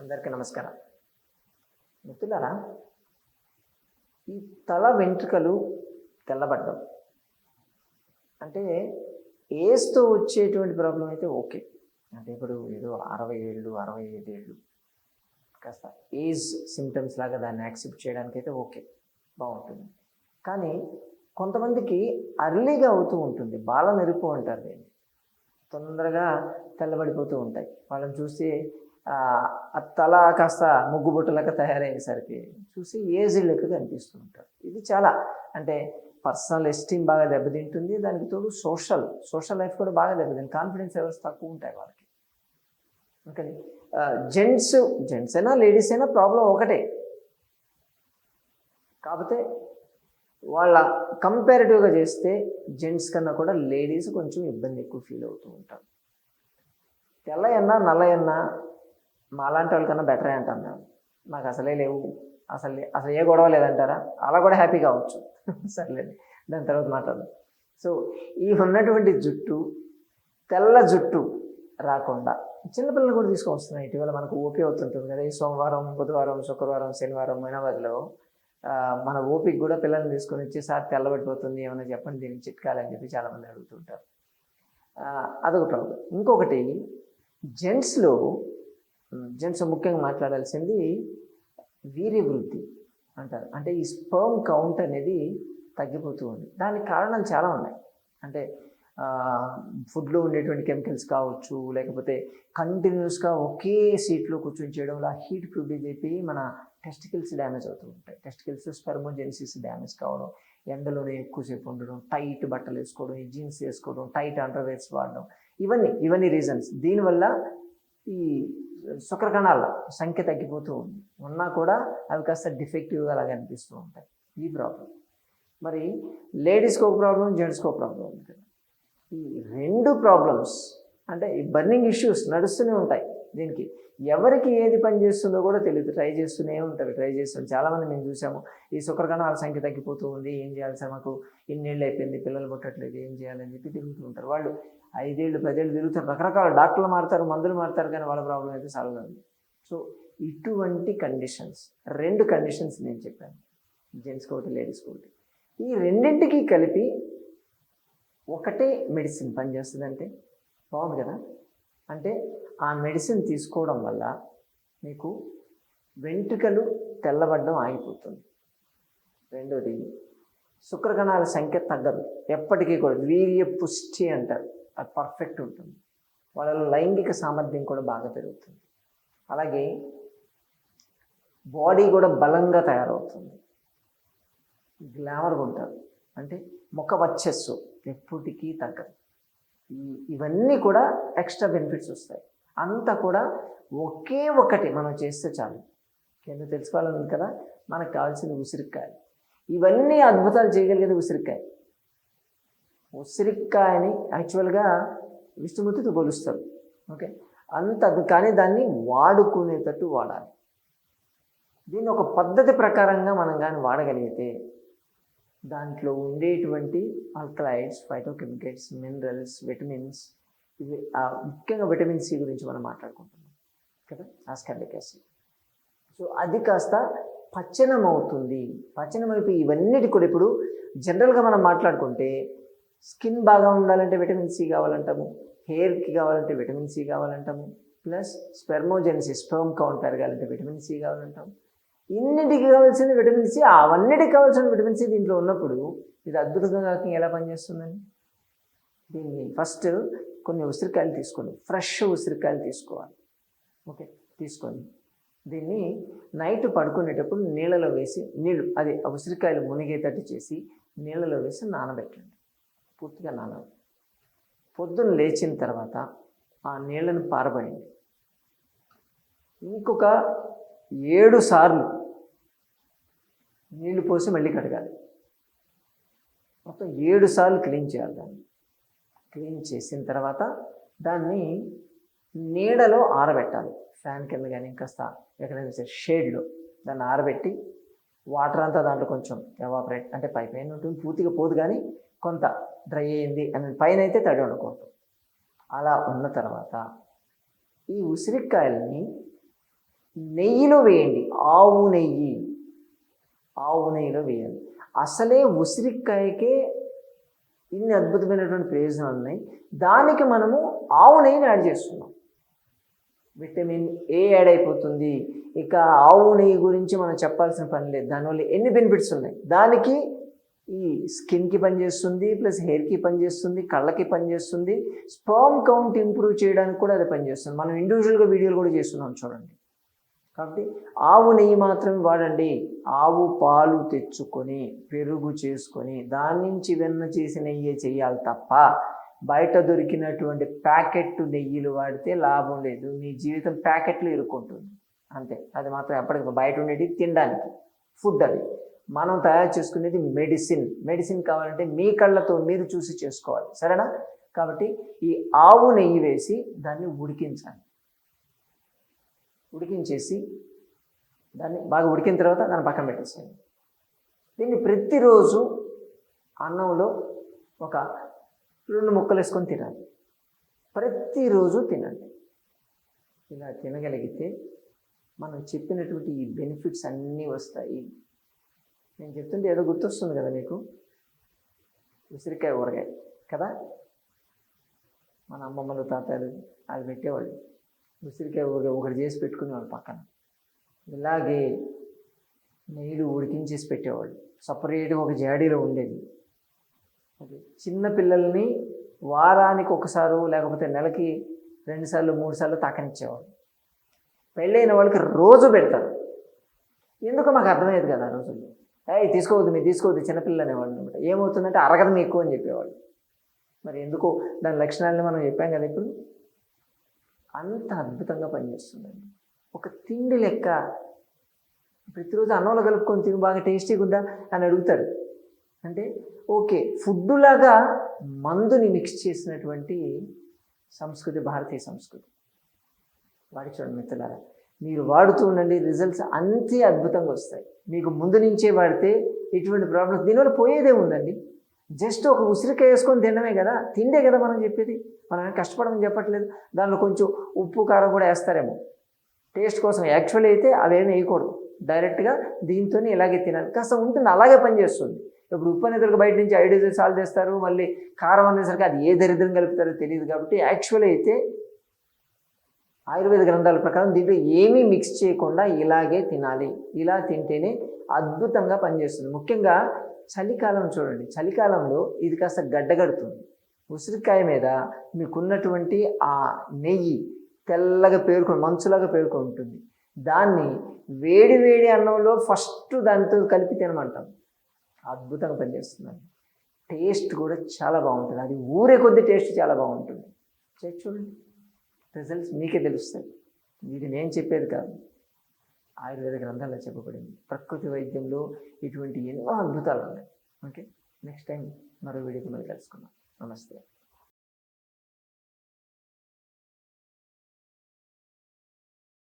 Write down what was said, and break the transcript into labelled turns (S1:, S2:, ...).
S1: అందరికీ నమస్కారం. మిత్రులారా ఈ తల వెంట్రుకలు తెల్లబడ్డం. అంటే ఏజ్తో వచ్చేటువంటి ప్రాబ్లం అయితే ఓకే. అంటే ఇప్పుడు ఏదో అరవై ఏళ్ళు అరవై ఐదు ఏళ్ళు కాస్త ఏజ్ సిమ్టమ్స్ లాగా దాన్ని యాక్సెప్ట్ చేయడానికి అయితే ఓకే బాగుంటుంది. కానీ కొంతమందికి అర్లీగా అవుతూ ఉంటుంది బాల నెరుపు అంటారు దీన్ని. తొందరగా తెల్లబడిపోతూ ఉంటాయి. వాళ్ళని చూస్తే తల కాస్త ముగ్గుబుట్టలక తయారయ్యేసరికి చూసి ఏజ్ లెక్క కనిపిస్తూ ఉంటారు ఇది చాలా అంటే పర్సనల్ ఎస్టీమ్ బాగా దెబ్బతింటుంది దానికి తోడు సోషల్ సోషల్ లైఫ్ కూడా బాగా దెబ్బతింది కాన్ఫిడెన్స్ లెవెల్స్ తక్కువ ఉంటాయి వాళ్ళకి. అందుకని జెంట్స్ జెంట్స్ అయినా లేడీస్ అయినా ప్రాబ్లం ఒకటే. కాకపోతే వాళ్ళ కంపారిటివ్గా చేస్తే జెంట్స్ కన్నా కూడా లేడీస్ కొంచెం ఇబ్బంది ఎక్కువ ఫీల్ అవుతూ ఉంటారు. తెల్ల ఎన్నా నల్ల ఎన్నా మాలాంటి వాళ్ళకన్నా బెటరే అంటాను నేను నాకు అసలే లేవు. అసలు అసలు ఏ గొడవ లేదంటారా? అలా కూడా హ్యాపీ కావచ్చు. సర్లేదు దాని తర్వాత మాట్లాడదాం. సో ఈ ఉన్నటువంటి జుట్టు తెల్ల జుట్టు రాకుండా చిన్నపిల్లలు కూడా తీసుకొస్తున్నాయి. ఇటీవల మనకు ఓపీ అవుతుంటుంది కదా. ఈ సోమవారం బుధవారం శుక్రవారం శనివారం మైనాబాద్లో మన ఓపికి కూడా పిల్లల్ని తీసుకొని వచ్చి సార్ తెల్లబడిపోతుంది. ఏమైనా చెప్పండి? దీనికి చిట్కాలని చెప్పి చాలామంది అడుగుతుంటారు. అదొక ప్రాబ్లం ఇంకొకటి జెంట్స్లో జెంట్స్ ముఖ్యంగా మాట్లాడాల్సింది వీర్యవృద్ధి అంటారు. అంటే ఈ స్పర్మ్ కౌంట్ అనేది తగ్గిపోతూ ఉంది. దానికి కారణాలు చాలా ఉన్నాయి. అంటే ఫుడ్లో ఉండేటువంటి కెమికల్స్ కావచ్చు లేకపోతే కంటిన్యూస్గా ఒకే సీట్లో కూర్చొని చేయడం వల్ల హీట్ ప్రొడ్యూస్ అయిపోయి మన టెస్టికల్స్ డ్యామేజ్ అవుతూ ఉంటాయి. టెస్టికల్స్ స్పెర్మోజెన్సిస్ డ్యామేజ్ కావడం ఎండలోనే ఎక్కువసేపు ఉండడం టైట్ బట్టలు వేసుకోవడం ఈ జీన్స్ వేసుకోవడం టైట్ అండర్వేర్స్ వాడడం ఇవన్నీ ఇవన్నీ రీజన్స్. దీనివల్ల ఈ శుక్రకణాల సంఖ్య తగ్గిపోతూ ఉంది. ఉన్నా కూడా అవి కాస్త డిఫెక్టివ్గా అలాగే అనిపిస్తూ ఉంటాయి. ఈ ప్రాబ్లం. మరి లేడీస్కి ఒక ప్రాబ్లం జెంట్స్కి ఒక ప్రాబ్లం ఉంది. కదా ఈ రెండు ప్రాబ్లమ్స్ అంటే ఈ బర్నింగ్ ఇష్యూస్ నడుస్తూనే ఉంటాయి దీనికి. ఎవరికి ఏది పని చేస్తుందో కూడా తెలియదు. ట్రై చేస్తూనే ఉంటారు. ట్రై చేస్తాం. చాలామంది మేము చూసాము. ఈ శుక్రగణాల సంఖ్య తగ్గిపోతూ ఉంది. ఏం చేయాలి సార్? మాకు ఇన్నేళ్ళు అయిపోయింది. పిల్లలు పుట్టట్లేదు. ఏం చేయాలని చెప్పి తిరుగుతూ ఉంటారు. వాళ్ళు ఐదేళ్ళు పదేళ్ళు తిరుగుతారు. రకరకాల డాక్టర్లు మారుతారు మందులు మారుతారు కానీ వాళ్ళ ప్రాబ్లం అయితే సాల్వ్ కాదు. సో ఇటువంటి కండిషన్స్ రెండు కండిషన్స్ నేను చెప్పాను. జెంట్స్కి ఒకటి లేడీస్కి ఒకటి ఈ రెండింటికి కలిపి ఒకటే మెడిసిన్ పనిచేస్తుందంటే బాగుంది కదా? అంటే ఆ మెడిసిన్ తీసుకోవడం వల్ల మీకు వెంట్రుకలు తెల్లబడడం ఆగిపోతుంది. రెండోది శుక్రకణాల సంఖ్య తగ్గదు. ఎప్పటికీ కూడా వీర్య పుష్టి అంటారు. అది పర్ఫెక్ట్ ఉంటుంది. వాళ్ళ లైంగిక సామర్థ్యం కూడా బాగా పెరుగుతుంది. అలాగే బాడీ కూడా బలంగా తయారవుతుంది. గ్లామర్గా ఉంటారు అంటే ముఖ వచ్చస్సు ఎప్పటికీ తగ్గదు. ఇవన్నీ కూడా ఎక్స్ట్రా బెనిఫిట్స్ వస్తాయి. అంతా కూడా ఒకే ఒకటి మనం చేస్తే చాలు. ఎందుకు తెలుసుకోవాలని కదా? మనకు కావాల్సిన ఉసిరికాయ. ఇవన్నీ అద్భుతాలు చేయగలిగేది ఉసిరికాయ. ఉసిరికాయని యాక్చువల్గా విష్ణుమూర్తితో పోలుస్తారు. ఓకే? అంత కానీ దాన్ని వాడుకునేటట్టు వాడాలి. దీన్ని ఒక పద్ధతి ప్రకారంగా మనం కానీ వాడగలిగితే దాంట్లో ఉండేటువంటి ఆల్కలైడ్స్ ఫైటోకెమికల్స్ మినరల్స్ విటమిన్స్ ఇవి ముఖ్యంగా విటమిన్ సి గురించి మనం మాట్లాడుకుంటున్నాం. కదా? ఆస్కార్బిక్ యాసిడ్ సో అది కాస్త పచ్చనం అవుతుంది పచ్చనం అయిపోయి ఇవన్నిటి కూడా ఇప్పుడు జనరల్గా మనం మాట్లాడుకుంటే స్కిన్ బాగా ఉండాలంటే విటమిన్ సి కావాలంటాము హెయిర్కి కావాలంటే విటమిన్ సి కావాలంటాము ప్లస్ స్పెర్మోజెన్సిస్ స్పెర్మ్ కౌంట్ పెరగాలంటే విటమిన్ సి కావాలంటాము ఇన్నిటికి కావాల్సిన విటమిన్ సి అవన్నిటికి కావాల్సిన విటమిన్ సి దీంట్లో ఉన్నప్పుడు ఇది అద్భుతంగా ఎలా పనిచేస్తుందండి? దీన్ని ఫస్ట్ కొన్ని ఉసిరికాయలు తీసుకోండి. ఫ్రెష్ ఉసిరికాయలు తీసుకోవాలి. ఓకే తీసుకొని దీన్ని నైట్ పడుకునేటప్పుడు నీళ్ళలో వేసి నీళ్ళు అది ఉసిరికాయలు మునిగేటట్టు చేసి నీళ్ళలో వేసి నానబెట్టండి. పూర్తిగా నాన పొద్దున్న లేచిన తర్వాత ఆ నీళ్ళను పారబడండి ఇంకొక ఏడు సార్లు నీళ్ళు పోసి మళ్ళీ కడగాలి. మొత్తం ఏడు సార్లు క్లీన్ చేయాలి దాన్ని. క్లీన్ చేసిన తర్వాత దాన్ని నీడలో ఆరబెట్టాలి. ఫ్యాన్ కింద కానీ కాస్త ఎక్కడైనా సరే షేడ్లో దాన్ని ఆరబెట్టి వాటర్ అంతా దాంట్లో కొంచెం ఎవాపరేట్ అంటే పై పైన ఉంటుంది? పూర్తిగా పోదు కానీ కొంత డ్రై అయింది అని పైన అయితే తడి ఉండకూడదు అలా ఉన్న తర్వాత ఈ ఉసిరికాయల్ని నెయ్యిలో వేయండి. ఆవు నెయ్యి. ఆవు నెయ్యిలో వేయాలి. అసలే ఉసిరికాయకే ఇన్ని అద్భుతమైనటువంటి ప్రయోజనాలు ఉన్నాయి. దానికి మనము ఆవు నెయ్యిని యాడ్ చేస్తున్నాం. విటమిన్ ఏ యాడ్ అయిపోతుంది? ఇక ఆవు నెయ్యి గురించి మనం చెప్పాల్సిన పని లేదు. దానివల్ల ఎన్ని బెనిఫిట్స్ ఉన్నాయి? దానికి ఈ స్కిన్కి పనిచేస్తుంది ప్లస్ హెయిర్కి పనిచేస్తుంది కళ్ళకి పనిచేస్తుంది. స్పర్మ్ కౌంట్ ఇంప్రూవ్ చేయడానికి కూడా అది పనిచేస్తుంది. మనం ఇండివిజువల్గా వీడియోలు కూడా చేస్తున్నాం చూడండి. కాబట్టి ఆవు నెయ్యి మాత్రమే వాడండి. ఆవు పాలు తెచ్చుకొని పెరుగు చేసుకొని దాని నుంచి వెన్న చేసి నెయ్యి చేయాలి తప్ప బయట దొరికినటువంటి ప్యాకెట్ నెయ్యిలు వాడితే లాభం లేదు. మీ జీవితం ప్యాకెట్లు ఇరుక్కుంటుంది. అంతే. అది మాత్రం ఎప్పటికీ బయట ఉండేది తినడానికి. ఫుడ్ అది. మనం తయారు చేసుకునేది మెడిసిన్. మెడిసిన్ కావాలంటే మీ కళ్ళతో మీరు చూసి చేసుకోవాలి. సరేనా? కాబట్టి ఈ ఆవు నెయ్యి వేసి దాన్ని ఉడికించాలి. ఉడికించేసి దాన్ని బాగా ఉడికిన తర్వాత దాన్ని పక్కన పెట్టేసేయండి. దీన్ని ప్రతిరోజు అన్నంలో ఒక రెండు ముక్కలు వేసుకొని తినాలి. ప్రతిరోజు తినండి ఇలా తినగలిగితే మనం చెప్పినటువంటి ఈ బెనిఫిట్స్ అన్నీ వస్తాయి. నేను చెప్తుంటే ఏదో గుర్తొస్తుంది కదా మీకు? ఉసిరికాయ ఊరగాయ కదా? మన అమ్మమ్మలు తాతలు అది పెట్టేవాళ్ళు. ఉసిరికాయ ఒకటి చేసి పెట్టుకునేవాళ్ళు పక్కన. ఇలాగే నీళ్ళు ఉడికించేసి పెట్టేవాళ్ళు సపరేట్గా ఒక జాడీలో ఉండేది. అది చిన్న పిల్లల్ని వారానికి ఒకసారి లేకపోతే నెలకి రెండుసార్లు మూడు సార్లు తాకనిచ్చేవాళ్ళు పెళ్ళైన వాళ్ళకి రోజు పెడతారు. ఎందుకో మాకు అర్థమయ్యేది కదా ఆ రోజుల్లో. ఏ తీసుకోవద్దు మీరు తీసుకోవద్దు చిన్నపిల్లలు అనేవాళ్ళు అనమాట. ఏమవుతుందంటే అరగదు మీకు అని చెప్పేవాళ్ళు. మరి ఎందుకో దాని లక్షణాలని మనం చెప్పాం కదా ఇప్పుడు. అంత అద్భుతంగా పనిచేస్తుందండి. ఒక తిండి లెక్క ప్రతిరోజు అన్నంలో కలుపుకొని తిని బాగా టేస్టీగా ఉందా అని అడుగుతారు. అంటే ఓకే ఫుడ్ లాగా మందుని మిక్స్ చేసినటువంటి సంస్కృతి భారతీయ సంస్కృతి. వాడి చూడండి మిత్రులారా మీరు వాడుతూ ఉండండి రిజల్ట్స్ అంతే అద్భుతంగా వస్తాయి. మీకు ముందు నుంచే వాడితే ఎటువంటి ప్రాబ్లమ్స్ దీనివల్ల పోయేదే ఉందండి. జస్ట్ ఒక ఉసిరికాయ వేసుకొని తినడమే కదా తిండే కదా మనం చెప్పేది. మనం ఏం కష్టపడమని చెప్పట్లేదు. దానిలో కొంచెం ఉప్పు కారం కూడా వేస్తారేమో. టేస్ట్ కోసం యాక్చువల్లీ అయితే అవేమి వేయకూడదు. డైరెక్ట్గా దీంతోనే ఇలాగే తినాలి. కాస్త ఉంటుంది అలాగే పనిచేస్తుంది ఇప్పుడు ఉప్పు అనేసరికి బయట నుంచి ఐడియా సాల్వ్ చేస్తారు మళ్ళీ కారం అనేసరికి అది ఏ దరిద్రం కలుపుతారో తెలియదు కాబట్టి యాక్చువల్ అయితే ఆయుర్వేద గ్రంథాల ప్రకారం దీంట్లో ఏమీ మిక్స్ చేయకుండా ఇలాగే తినాలి. ఇలా తింటేనే అద్భుతంగా పనిచేస్తుంది. ముఖ్యంగా చలికాలం చూడండి. చలికాలంలో ఇది కాస్త గడ్డగడుతుంది. ఉసిరికాయ మీద మీకున్నటువంటి ఆ నెయ్యి తెల్లగా పేరుకొని మంచులాగా పేరుకొని ఉంటుంది. దాన్ని వేడి వేడి అన్నంలో ఫస్ట్ దానితో కలిపి తినమంటాం. అద్భుతంగా పనిచేస్తుందండి. టేస్ట్ కూడా చాలా బాగుంటుంది. అది ఊరే కొద్ది టేస్ట్ చాలా బాగుంటుంది. చూడండి. రిజల్ట్స్ మీకే తెలుస్తాయి. ఇది నేను చెప్పేది కాదు. ఆయుర్వేద గ్రంథాల్లో చెప్పబడింది. ప్రకృతి వైద్యంలో ఇటువంటి ఎన్నో అద్భుతాలు ఉన్నాయి. ఓకే? నెక్స్ట్ టైం మరో వీడియోకి మళ్ళీ కలుసుకుందాం. నమస్తే.